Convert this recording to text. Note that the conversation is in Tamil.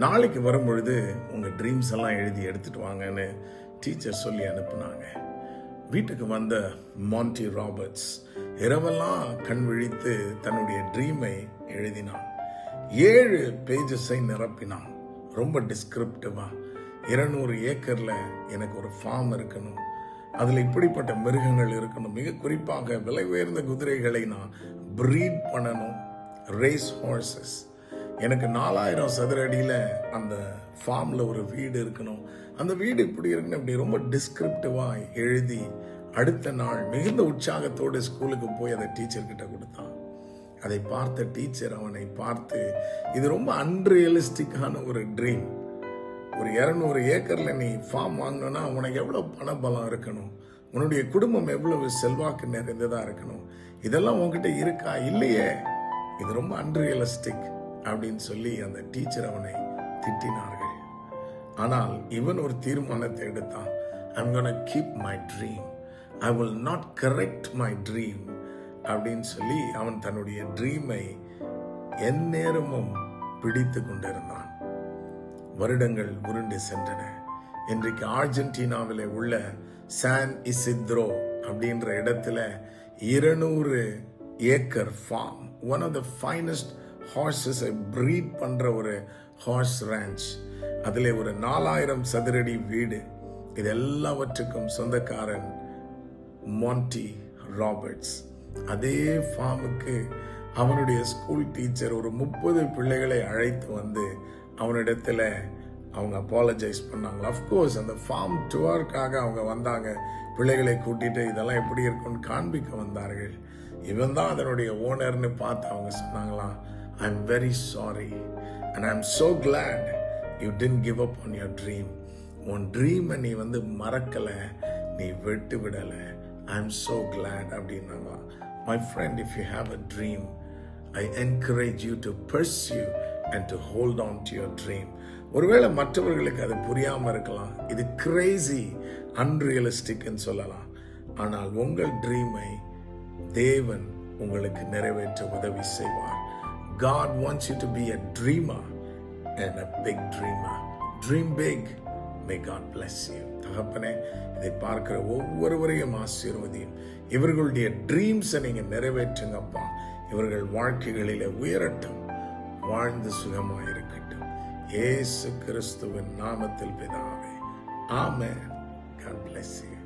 நாளைக்கு வரும்பொழுது உங்கள் ட்ரீம்ஸ் எல்லாம் எழுதி எடுத்துட்டு வாங்கன்னு டீச்சர் சொல்லி அனுப்புனாங்க. வீட்டுக்கு வந்த மான்டி ராபர்ட்ஸ் இரவெல்லாம் கண் விழித்து தன்னுடைய ட்ரீமை எழுதினான். ஏழு பேஜஸை நிரப்பினான். ரொம்ப டிஸ்கிரிப்டிவாக இருநூறு ஏக்கரில் எனக்கு ஒரு ஃபார்ம் இருக்கணும். அதில் இப்படிப்பட்ட மிருகங்கள் இருக்கணும். மிக குறிப்பாக விலை உயர்ந்த குதிரைகளை நான் ப்ரீட் பண்ணணும். ரேஸ் ஹார்சஸ் எனக்கு நாலாயிரம் சதுர அடியில் அந்த ஃபார்மில் ஒரு வீடு இருக்கணும். அந்த வீடு இப்படி இருக்கணும் இப்படி ரொம்ப டிஸ்கிரிப்டிவாக எழுதி அடுத்த நாள் மிகுந்த உற்சாகத்தோடு ஸ்கூலுக்கு போய் அதை டீச்சர்கிட்ட கொடுத்தான். அதை பார்த்த டீச்சர் அவனை பார்த்து இது ரொம்ப அன்ரியலிஸ்டிக்கான ஒரு ட்ரீம் ஒரு இரநூறு ஏக்கரில் நீ ஃபார்ம் வாங்கணும்னா உனக்கு எவ்வளோ பணபலம் இருக்கணும்? உன்னுடைய குடும்பம் எவ்வளவு செல்வாக்கு நிறைந்ததாக இருக்கணும்? இதெல்லாம் உன்கிட்ட இருக்கா? இல்லையே. இது ரொம்ப அன்ரியலிஸ்டிக் அப்படின்னு சொல்லி அந்த டீச்சர் அவனை திட்டினார்கள். ஆனால் இவன் ஒரு தீர்மானத்தை எடுத்தான். I'm keep my dream I will not correct my dream அப்படின்னு சொல்லி அவன் தன்னுடைய ட்ரீமை எந்நேரமும் பிடித்து கொண்டிருந்தான். வருடங்கள் உருண்டு சென்றன. இன்றைக்கு அர்ஜென்டினாவிலே உள்ள சான் இசித்ரோ அப்படின்ற இடத்துல இருநூறு acre farm one of the finest ஹார்ஸஸை breed பண்ணுற ஒரு ஹார்ஸ் ரேஞ்ச் அதில் ஒரு நாலாயிரம் சதுரடி வீடு. இது எல்லாவற்றுக்கும் சொந்தக்காரன் மான்டி ராபர்ட்ஸ் அதே ஃபார்முக்கு அவனுடைய ஸ்கூல் டீச்சர் ஒரு முப்பது பிள்ளைகளை அழைத்து வந்து அவனிடத்துல அவங்க அப்பாலஜைஸ் பண்ணாங்க. அஃப்கோர்ஸ் அந்த ஃபார்ம் டூருக்காக அவங்க வந்தாங்க. பிள்ளைகளை கூட்டிட்டு இதெல்லாம் எப்படி இருக்கும்னு காண்பிக்க வந்தார்கள். இவன் தான் அதனுடைய ஓனர்னு பார்த்து அவங்க சொன்னாங்களாம். I'm very sorry. And and so glad you didn't give up on your dream உன் ட்ரீமை நீ வந்து மறக்கலை நீ விட்டு விடலை. ஐ எம் ஸோ கிளாட் அப்படின்னாங்க. My friend if you have a dream I encourage you to pursue and to hold on to your dream ஒருவேளை மற்றவர்களுக்கு அது புரியாம இருக்கலாம். இது கிரேசி அன்ரியலிஸ்டிக்னு சொல்லலாம். ஆனால் உங்கள் ட்ரீமை தேவன் உங்களுக்கு நிறைவேற்ற உதவி செய்வார். God wants you to be a dreamer and a big dreamer. Dream big. May God bless you. தகப்பனே இதை பார்க்கிற ஒவ்வொருவரையும் ஆசீர்வதியும் இவர்களுடைய ட்ரீம்ஸை நீங்கள் நிறைவேற்றுங்கப்பா இவர்கள் வாழ்க்கைகளில் உயரட்டும் வாழ்ந்து சுகமாயிருக்கட்டும் ஏசு கிறிஸ்துவின் நாமத்தில் பிதாவே ஆமே God bless you.